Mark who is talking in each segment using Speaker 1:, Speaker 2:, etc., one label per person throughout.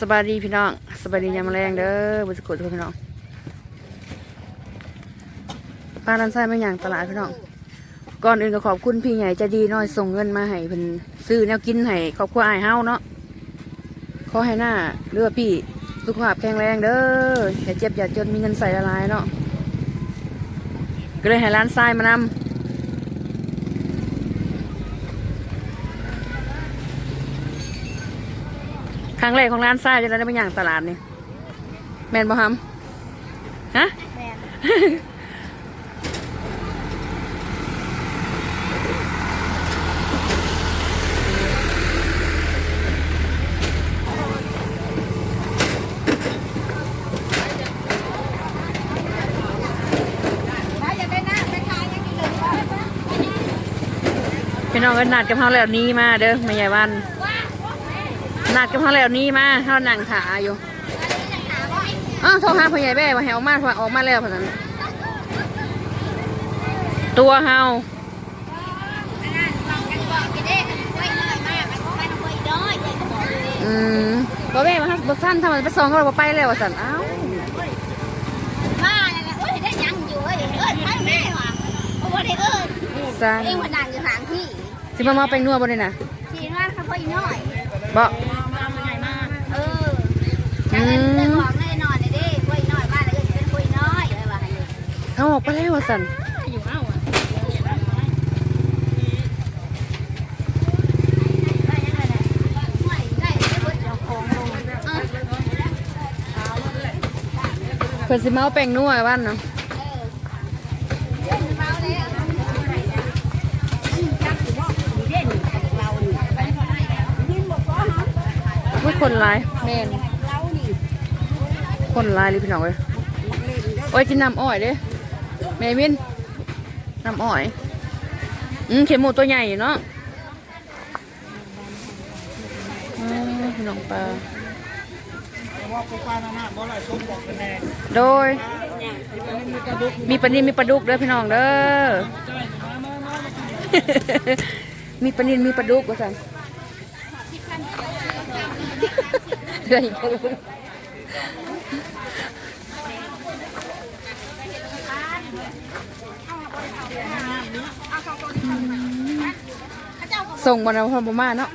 Speaker 1: สบายดีพี่น้องสบายดียามแรงเด้อบุษกุทุกคนพี่น้องป้าลันไส้ไม่อย่างตลาดพี่น้องก่อนอื่นก็ขอบคุณพี่ใหญ่ใจดีน้อยส่งเงินมาให้เพิ่นซื้อแนวกินให้ครอบครัวอายเฮาเนาะขอให้หน้าเรือพี่สุขภาพแข็งแรงเด้ออย่าเจ็บอย่าจนมีเงินใส่ละลายเนาะก็เลยให้ร้านทรายมานำ ครั้งแรกของร้านทรายจะได้ไปอย่างตลาดนี่แมนบ่ฮัมฮะ
Speaker 2: แม่น
Speaker 1: พี่น้องก็นัดกับเขาแล้วหนี้มาเด้อไม่ใหญ่วัน นัดกับเขาแล้วหนี้มาเขานั่งขาอยู่อ้าวโทรหาพ่อใหญ่แม่มาให้ออกมาว่าออกมาแล้วพอนั้นตัวเฮาอืมบ่แม่มาฮับสั้นทำไมไปซองเขาเราไปแล้วว่าสันอ้าว
Speaker 2: มาแล้วนะโอ้ยได้ยังอยู่เอ้ยเอ้ยไปแม่ว่ะโอ้ยได้เอ้ย
Speaker 1: สัน
Speaker 2: เองมาดังอยู่ทางที่
Speaker 1: สิมามาไปนัวบ่ได้น่ะ
Speaker 2: ที่งานเขาพ่ออีน้อย
Speaker 1: บ่
Speaker 2: เออแล้วเดินบ อกเลยนอนเลยดิพ่ออีน้อยบ้านเลยเป็นพ่ออีน้อยเลยว่าให้
Speaker 1: เขาออกไปแล้วสัน
Speaker 2: เอ้าอะได้ได้เบิดเจ้าของลงออ
Speaker 1: เพิ่นสิมาเอาแป้งนัวบ้านเนาะ
Speaker 2: เมาแล้
Speaker 1: คนหลายแม่น คนลายเลยพี่น้องเอ้ยโอ้ยกินน้ำอ้อยเด้แม่มินน้ำอ้อยอืมเข็มหมูตัวใหญ่อยู่เนาะพี่น้องปลา
Speaker 3: ว่าปลาหน้าบ่ไรส้มบอกกันแน่
Speaker 1: โดย มีปลานินมีปลาดุกเด้อพี่น้องเด้อมีปลานินมีปลาดุกว่าสั่นเรื่องอีกแล้ ส่งบอลพอมมาเนาะ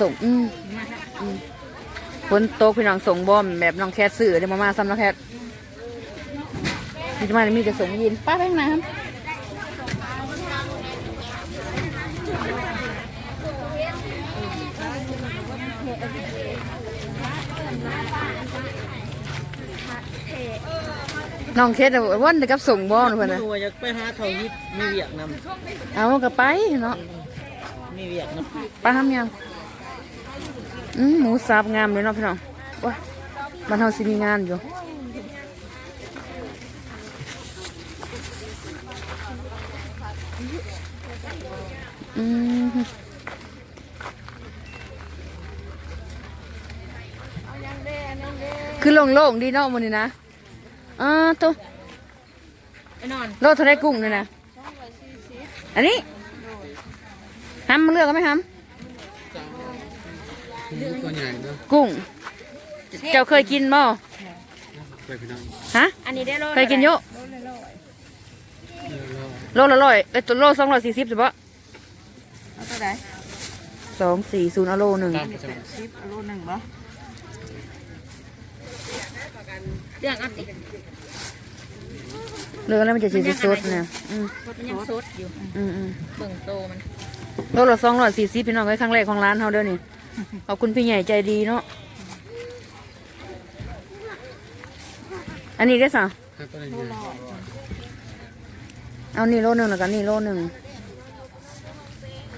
Speaker 1: ส่งอืมฝนตกพี่น้องส่งบอมแบบน้องแคทสื่อเดี๋ยวมามาซ้ำน้องแคทมีจะมามีจะส่งยินป้าไปข้างหน้าครับ น้องแคทวันเดียวกับส่งบอลเพื่อนนะ
Speaker 3: ตัวอยากไปหาเขายิบมีเวียกน
Speaker 1: เอากระไปเนาะำ
Speaker 3: มีเวียกน
Speaker 1: ปลาทำยังอืมหมูสับงามเลยเนาะพี่น้องว้าบ้านเฮาสิมีงานอยู่อืมคือโล่งๆดีเนาะมันนี่นะ อ่าตัว
Speaker 3: ไอ้นอน
Speaker 1: โลเท่าไรกุ้งเลยนะอันนี้ห้ำมาเลือกกันไหมห้
Speaker 3: ตัวใหญ่เนาะำ
Speaker 1: กุ้ง เจ้าเคยกินบ่
Speaker 3: ไปพี่น้อง
Speaker 1: ฮะ
Speaker 2: อันนี้ได้โล
Speaker 1: เคยกินเยอะโลละร้อยเอ้ยตัวโลสองร้อยสี่สิบใช่ปะ
Speaker 2: เอาตัวไหน
Speaker 1: สองสี่ศูนย์เอาโลหนึ่ง
Speaker 3: ตามไปจัง
Speaker 2: สิบโลหนึ่งบ่ เรื่องอันนี้
Speaker 1: เลือกแล้วมันจะสีสดๆเนี่ยอืม
Speaker 2: มันยังสดอยู่
Speaker 1: อืมอืม
Speaker 2: เบิ่งโตมัน
Speaker 1: โลละสองร้อยสี่สิบพี่น้องไว้ครั้งแรกของร้านเฮาเด้อนี่ขอบคุณพี่ใหญ่ใจดีเนาะอันนี้ได้อสาว
Speaker 3: ครับตัวใหญ่
Speaker 1: เอานี่โลหนึ่งแล้วกันนี่โลหนึ่ง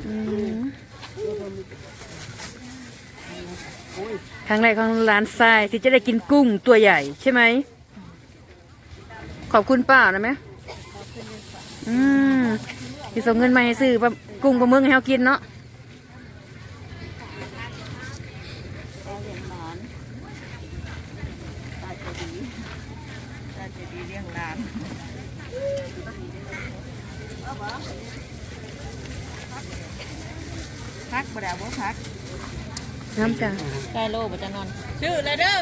Speaker 1: อืมค รั้งแรกของร้านทรายที่จะได้กินกุ้งตัวใหญ่ใช่ไหม ขอบคุณป้านะไหมอืมที่ส่งเงินมาให้ซื้อปลากุ้งปลาหมึกให้เรากินเนาะ
Speaker 2: พักบ่ได้บ่พัก
Speaker 1: น้ำจ้ะ
Speaker 2: ได้โลบ่จะนอน ชื่ออะไรเด้อ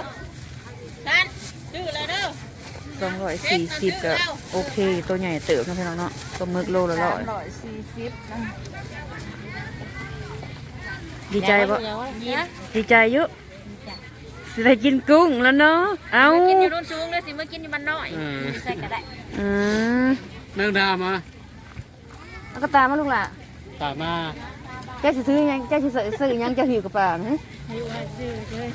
Speaker 2: ท่านชื่ออะไรเด้อ
Speaker 1: สองร้อยสี่สิบก็โอเค ตัวใหญ่เติบนะพี่น้องเนาะตัวหมึกโลละร้อย
Speaker 2: ร้อยสี่สิบนะ
Speaker 1: ดีใจปะ
Speaker 2: ยิ้ม
Speaker 1: ดีใจเยอะสิได้กินกุ้งแล้วเนาะ เอา
Speaker 2: กินอยู่รุ่นสูงเลยสิเมื่อกินอยู่มันน้อยใส่ก็ได้
Speaker 1: อืม
Speaker 3: นั่งดามา
Speaker 1: เอากระตามาลูกหล่ะ
Speaker 3: ตามมา
Speaker 1: แกสิซื้อหยังแกสิซื้อซื้อหยังแกหิวกระเป๋าฮะ
Speaker 2: ให้ว่าชื่อเลย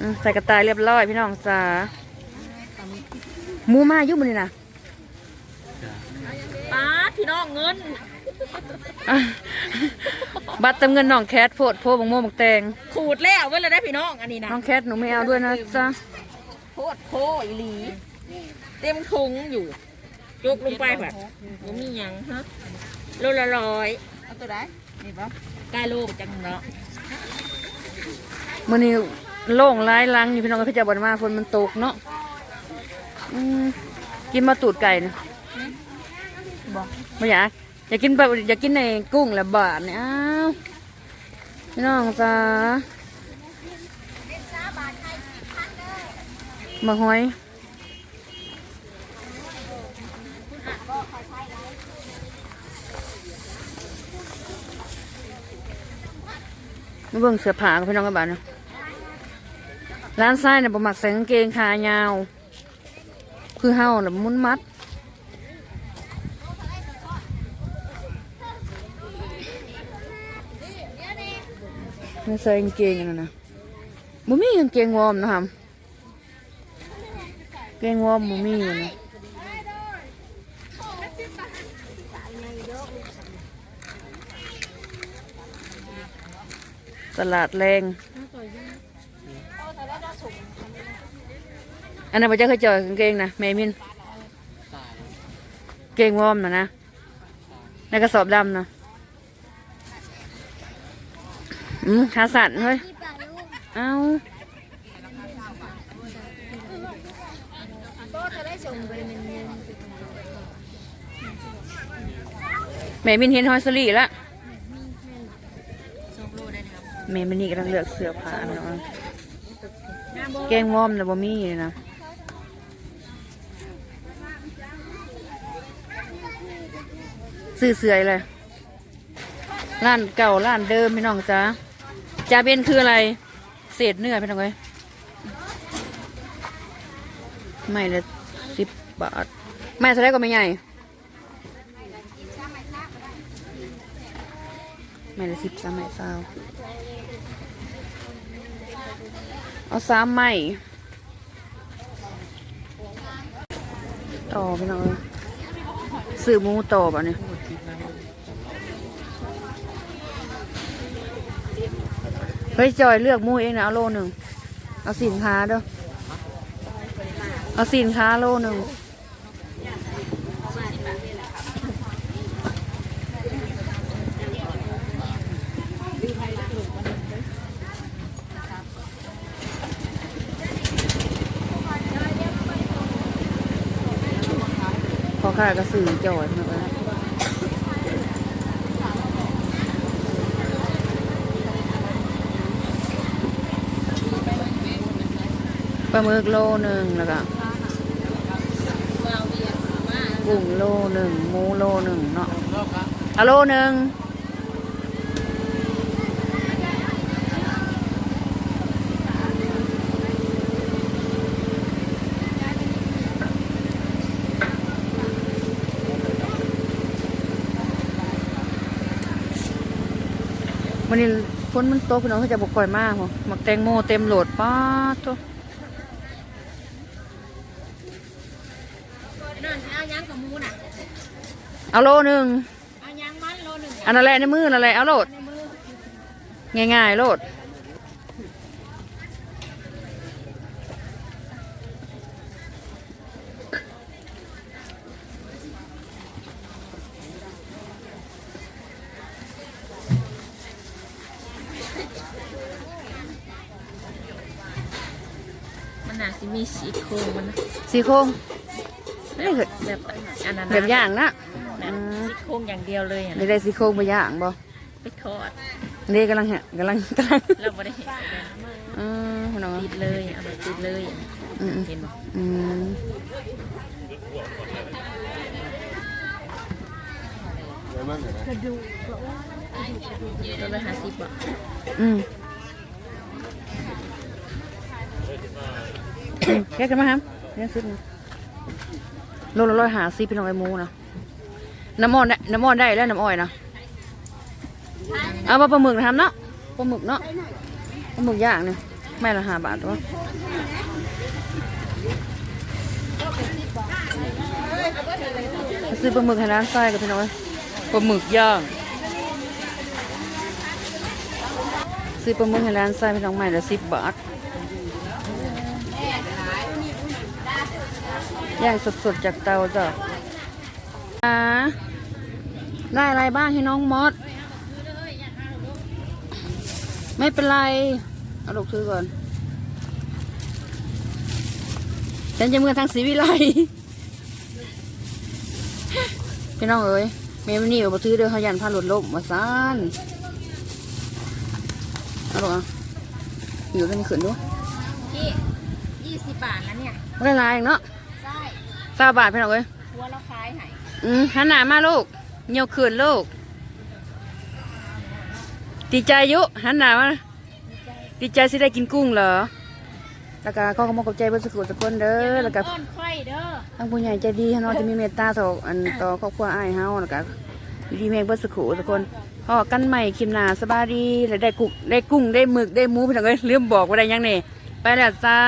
Speaker 1: อืมใส่กระต่ายเรียบร้อยพี่น้องจ้าหมูมาอยุ่มันนี่นะ
Speaker 2: ป้าพี่น้องเงิน
Speaker 1: อะบัตรเติมเงินน้องแคทโพดโพบังโมบังแตง
Speaker 2: ขูดแล้วเว้ยเลยได้พี่น้องอันนี้นะ
Speaker 1: น้องแคทหนูไม่เอาด้วยนะจ๊ะ
Speaker 2: โคตรโคอีหลี เต็มถุงอยู่ยกลงไปแบบมันมีหยังฮะโลละร้อย เอาตัวไหนนี่ปะกายโลไปจังเนาะ
Speaker 1: มื่อนี้โล่งร้ายลังอยู่พี่น้องก็พี่จะบอมาฝนมันตกเนาะอืมกินมาตูดไก่นะ
Speaker 2: บอก
Speaker 1: ไม่อยากอยากกินแบบอยากกินในกุ้งและบาทเนี่ยอ้าวพี่น้องจ้ามาหอย มาเบิ่งเสื้อผ้ากับพี่น้องกันบ้านเนาะร้านไส้เนี่ยบะหมักใส่กางเกงขายาว คือเฮาน่ะมุนมัดไม่ใส่กางเกงนนั้นะบ่มีกางเกงวอร์มนะครับเกงวอร์มบ่มีอยู่นะ ลาดแรง อันนั้นบ่จะเคยเจอกางเกงนะแม่มิน เกงวอร์มนะนะในกระสอบดำนะอืมขาสั่นเฮ้ย เอาแม่มินเห็นฮอยสลีละ แม่มินนี่กำลังเลือกเสื้อผ้าเนาะแกงวอมนะบ่มีเลยนะซื้อเสื้ออะไรร้านเก่าร้านเดิมพี่น้องจ้าจาเบนคืออะไร เศษเนื้อพี่น้องเอ้ยไม่ละสิบบาท ไม่เท่าไรก็ไม่ใหญ่ไม่ละสิบสามไม่เศร้า เอาสามไม่ต่อพี่น้องเอ้ยซื้อมูต่อป่ะเนี่ยเฮ้ยจอยเลือกมูเองนะเอาโลหนึ่งเอาสินค้าเด้อเอาสินค้าโลหนึ่ง ค่ากระสือจอยมาแล้วปลาหมึกโลหนึ่งแล้วก็กุ้งโลหนึ่งหมูโลหนึ่งเนาะเอาโลหนึ่งวัน นี้ฝนมันตกพี่น้องเขาจะบกก่อยมากหัวหมักแตงโมเต็มโหลดป้าดตัว
Speaker 2: นั่นเอายังกับมูน่ะ
Speaker 1: เอาโลหนึ่ง
Speaker 2: เอายังมันโลหนึ่ง
Speaker 1: อันนั้นแหละในมือนั่นแหละเอาโหลด
Speaker 2: ในมือ
Speaker 1: ง่ายๆโหลด
Speaker 2: มันน่าสิมีสีโครงมันนะ
Speaker 1: สีโครงไม่เคย
Speaker 2: แบบอันนั้น
Speaker 1: แบบย่างนะ
Speaker 2: แบ
Speaker 1: อื
Speaker 2: บ
Speaker 1: ม
Speaker 2: สีโครงอย่างเดียวเลยอะ
Speaker 1: ไม่ได้สีโครงไปย่างบ่
Speaker 2: ไปทอด
Speaker 1: เด็กกำลังฮะกำลังกำลัง
Speaker 2: เราไม่ได้เห็น
Speaker 1: อืมพี่น้อง
Speaker 2: ติดเลยเอาแบบติดเลย
Speaker 1: อืม
Speaker 2: เห็นบ่
Speaker 1: อืม
Speaker 2: เราเลยหาสิบบ่
Speaker 1: อืมอืม แค่กันมาครับเรียนซื้อโลละร้อยหาซีพี่น้องไอ้หมูนะน้ำมอนได้น้ำมอนได้แล้วน้ำอ้อยนะเอามาปลาหมึกนะครับเนาะปลาหมึกเนาะปลาหมึกย่างเนี่ยแม่ละห้าบาทตัวซื้อปลาหมึกให้ร้านไส้กับพี่น้องปลาหมึกย่างซื้อปลาหมึกให้ร้านไส้พี่น้องใหม่ละสิบบาท ย่างสดๆจากเตาจ้ะอ่าได้อะไรบ้างให้น้องมด ไม่เป็นไร เอาลูกซื้อก่อนฉันจะเมื่อทางศรีวิไลพี่น้องเอ้ยเมมันนี่เอาไปซื้อเด้อเขายันพาหลุดลมมาซ่านเอาลูกอะอยู่กันขืนด้วย
Speaker 2: พี่ยี่สิบบาทแล้วเนี่ย
Speaker 1: ไม่ได้ลายเนาะ
Speaker 2: ใช่
Speaker 1: สาบาทพี่น้องเอ้ย
Speaker 2: ทัวเราขายให้
Speaker 1: อืมหันหน้ามาลูกเหนียวขืนลูกดีใจอยุหันหน้ามาดีใจสิได้กินกุ้งเหรอแล้วก็เขาก็มากับใจเพื่อนสกุลสกุลเด้อแล้วก็
Speaker 2: ก้อนค่อยเด้อ
Speaker 1: ทั้งผู้ใหญ่ใจดีเนาะจะมีเมตตาต่ออันต่อครอบครัวอ้ายเฮาแล้วก็อยู่ดีแมงเพื่อนสกุลทุกคนพอกันใหม่คลิมหนาสบายดีแล้วได้กุ้งได้กุ้งได้หมึกได้หมูพี่น้องเอ้ยลืมบอกว่าได้ยังนี่ไปแล้วจ้า